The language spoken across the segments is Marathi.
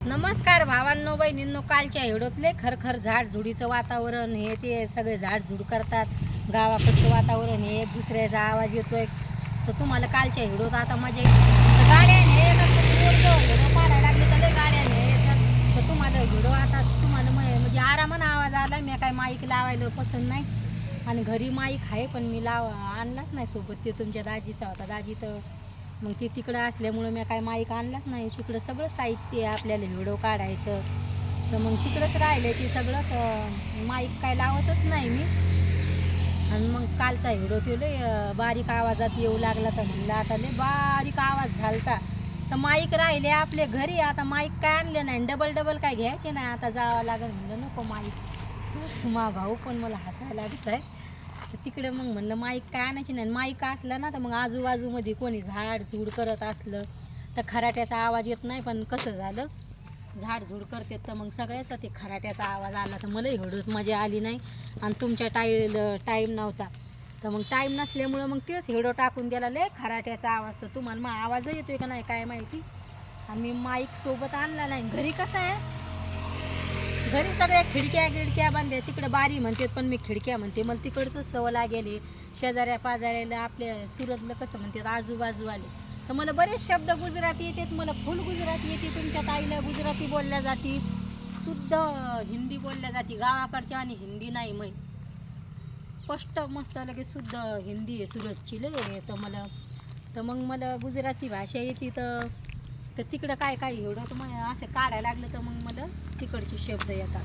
नमस्कार भावांनो बहिणींनो कालच्या हेडोतले खरखर झाड झुडीचं वातावरण हे ते सगळे झाड झुड करतात. गावाकडचं वातावरण हे एक दुसऱ्याचा आवाज येतोय. तर तुम्हाला कालच्या हिडोत आता मजा येईल. गाड्याने तर हिडो पाडायला लागले तर गाड्याने तर तुम्हाला हिडो आता तुम्हाला म- म्हणजे आरामानं आवाज आला मी काय माईक लावायला पसंत नाही. आणि घरी माईक आहे पण मी लाव आणलाच नाही सोबत. ते तुमच्या दाजीचा होता. दाजी तर मग ते तिकडं असल्यामुळं मी काय माईक आणलाच नाही. तिकडं सगळं साहित्य आहे आपल्याला व्हिडिओ काढायचं. तर मग तिकडंच राहिलं ते सगळं तर माईक काय लावतच नाही मी. आणि मग कालचा व्हिडिओ तो लय बारीक आवाजात येऊ लागला तर म्हणलं आता लय बारीक आवाज झालता. तर माईक राहिले आपले घरी आता माईक काय आणले नाही. डबल डबल काय घ्यायचे नाही. आता जावं लागेल म्हणलं नको माईक. मा भाऊ पण मला हसायला लागत आहे तर तिकडे मग म्हणलं माईक काय आणायची नाही. माईक असला ना तर मग आजूबाजूमध्ये कोणी झाड झूड करत असलं तर खराट्याचा आवाज येत नाही. पण कसं झालं? झाड झूड करते तर मग सगळ्याचा ते खराट्याचा आवाज आला. तर मलाही हळूच मजा आली नाही. आणि तुमच्या टाई टाईम नव्हता. तर मग टाईम नसल्यामुळं मग तेच हेडो टाकून द्यायला लय खराट्याचा आवाज. तर तुम्हाला मग आवाजही येतोय का नाही काय माहिती? आणि मी माईक सोबत आणला नाही. घरी कसं आहे? घरी सगळ्या खिडक्या गिडक्या बांधल्या तिकडे बारी म्हणते पण मी खिडक्या म्हणते. मला तिकडचं सवय लागेल. शेजाऱ्या पाजाऱ्याला आपल्या सुरतला कसं म्हणतात आजूबाजू आले. तर मला बरेच शब्द गुजराती येतात. मला फुल गुजराती येते. तुमच्या ताईला गुजराती बोलल्या जाती. शुद्ध हिंदी बोलल्या जाते. गावाकडच्या आणि हिंदी नाही मै स्पष्ट मस्त लगे शुद्ध हिंदी आहे सुरतची लय. तर मला तर मग मला गुजराती भाषा येते. तर तर तिकडं काय काय एवढं तर मग असं काढायला लागलं तर मग मला तिकडचे शब्द येतात.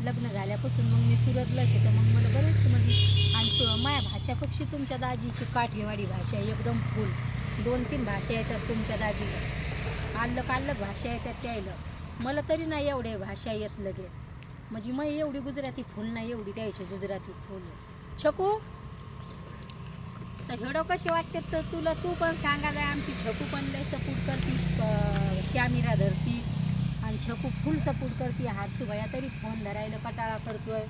लग्न झाल्यापासून मग मी सुरतलाच आहे तर मग मला बरेच म्हणजे आणि तो माया भाषापेक्षा तुमच्या दाजीची काठेवाडी भाषा आहे एकदम फुल दोन तीन भाषा येतात तुमच्या दाजीला. आल्लक आल्लक भाषा येतात त्याला मला तरी नाही एवढ्या भाषा येत लगे म्हणजे मग एवढी गुजराती फुल नाही एवढी द्यायची गुजराती फुल छकू! तर हेडो कसे वाटते तर तुला तू पण सांगा जाय आमची छकू पण लय सपोर्ट करती कॅमेरा धरती आणि छकू फुल सपोर्ट करते. हारसू भया तरी फोन धरायला कटाळा करतोय.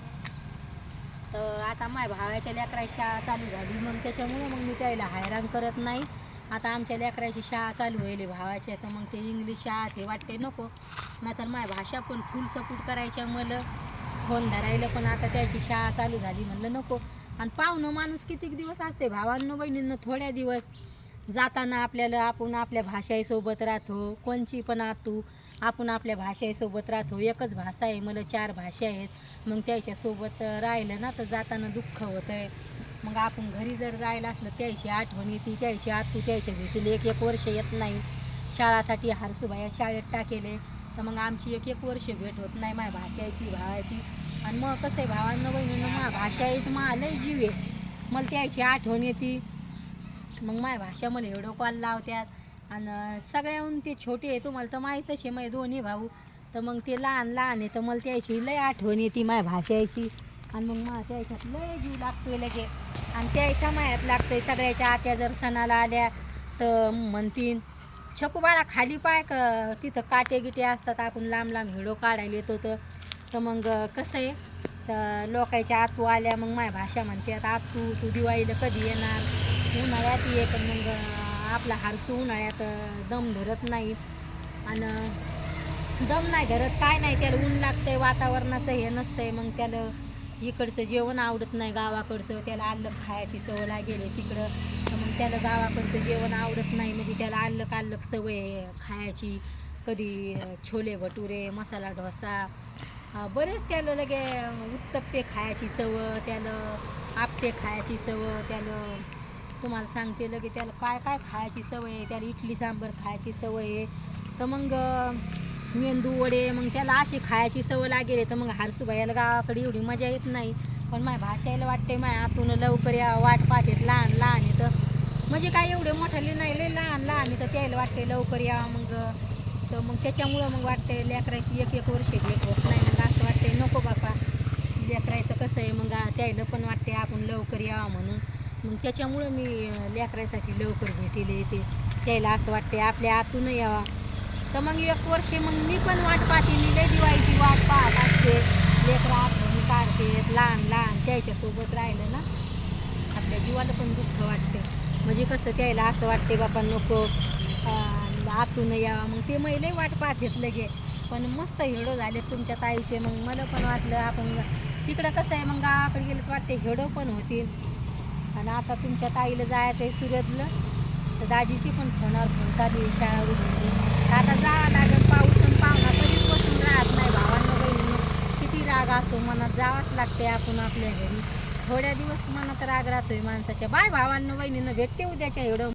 तर आता माय भावाच्या लेकराची शाळा चालू झाली मग त्याच्यामुळे मग मी त्याला हैराण करत नाही. आता आमच्या लेकराची शाळा चालू होईल भावाच्या तर मग ते इंग्लिश शाळा ते वाटते नको. नाहीतर माय भाषा पण फुल सपोर्ट करायच्या मला. फोन धरायला पण आता त्याची शाळा चालू झाली म्हणलं नको. आणि पाहुणं माणूस कितीक दिवस असते? भावांनो बहिणींना थोड्या दिवस जाताना आपल्याला आपण आपल्या भाषाईसोबत राहतो. कोणची पण आतू आपण आपल्या भाषेसोबत राहतो. एकच भाषा आहे मला चार भाषा आहेत. मग त्याच्यासोबत राहिलं ना तर जाताना दुःख होतं आहे मग आपण घरी जर जायला असलं त्याची आठवण येते त्याची आतू त्याच्या भेटीला एक एक वर्ष येत नाही. शाळासाठी हारसूबाया शाळेत टाकेले. तर मग आमची एक एक वर्ष भेट होत नाही माझ्या भाषाची भावाची. आणि मग कसं आहे भावांना बहिणीनं मा भाषा येत मग मला जीव आहे. मला त्याची आठवण येते. मग माझ्या भाषा मला एवढं कॉल लावत्यात. आणि सगळ्याहून ते छोटे आहे तुम्हाला तर माहीतच आहे माझे दोन्ही भाऊ. तर मग ते लहान लहान आहे तर मला त्याची लय आठवण येते माझ्या भाषेची. आणि मग मला त्याच्यात लय जीव लागतोय लगे. आणि त्याच्या मायात लागतोय सगळ्याच्या आत्या जर सणाला आल्या तर म्हणतीन छकुबाळा खाली पाय क? तिथं काटे गिटे असतात आपण लांब लांब हिडो काढायला येतो तर तर मग कसं आहे? तर लोकांच्या आतू आल्या मग माझ्या भाषा म्हणतात आतू तू दिवाळीला कधी येणार? उन्हाळ्यात ये पण मग आपला हारसू उन्हाळ्यात दम धरत नाही. आणि दम नाही धरत काय नाही त्याला ऊन लागतंय वातावरणाचं हे नसतंय. मग त्याला इकडचं जेवण आवडत नाही गावाकडचं. त्याला आल्लक खायची सवय लागेल तिकडं. तर मग त्याला गावाकडचं जेवण आवडत नाही म्हणजे त्याला आल्लक आल्लक सवय खायची. कधी छोले भटुरे मसाला डोसा बरेच त्याला लगे उत्तप्पे खायची सवय त्याला आप्पे खायची सवय त्याला तुम्हाला सांगते लगे त्याला काय काय खायची सवय आहे त्याला इडली सांबर खायची सवय आहे. तर मग मेंदू वडे मग त्याला अशी खायची सवय लागेल तर मग हारसूबाईला गावाकडे एवढी मजा येत नाही. पण माझ्या भाषायला वाटते माझ्या आतून लवकर या वाट पाहतेत लहान लहान येतं म्हणजे काय एवढे मोठाले नाही लय लहान लहान येतं त्याला वाटते लवकर या मग तर मग त्याच्यामुळं मग वाटते लेकराची एक एक वर्ष भेट होत नाही. वाटते नको बापा. लेकरायचं कसं आहे मग त्याला पण वाटते आपण लवकर यावं म्हणून. मग त्याच्यामुळं मी लेकरायसाठी लवकर भेटीला येते. त्याला असं वाटते आपल्या आतून यावा. तर मग एक वर्ष मग मी पण वाट पाहते. मी लय दिवाळीची वाट पाहत असते. लेकरं आपण काढते लहान लहान त्याच्यासोबत राहिलं ना. आपल्या जीवाला पण दुःख वाटते म्हणजे कसं त्याला असं वाटते बापा नको. आतून यावा. मग ते मैले वाट पाहतेत लगे पण मस्त हिडो झाले तुमच्या ताईचे. मग मला पण वाटलं आपण तिकडं कसं आहे मग गावाकडे गेलं तर वाटते हिडो पण होतील. आणि आता तुमच्या ताईला जायचं आहे सुरतला. तर दाजीची पण फोनावर फोन चालू आहे शाळा आता जावं लागेल पाऊस आणि पाहुणा कधीच बसून राहत नाही. भावांना बहिणीनं किती राग असो मनात जावंच लागते आपण आपल्या घरी. थोड्या दिवस मनात राग राहतोय माणसाच्या. बाय भावांना बहिणीनं भेटते उद्याच्या हेडो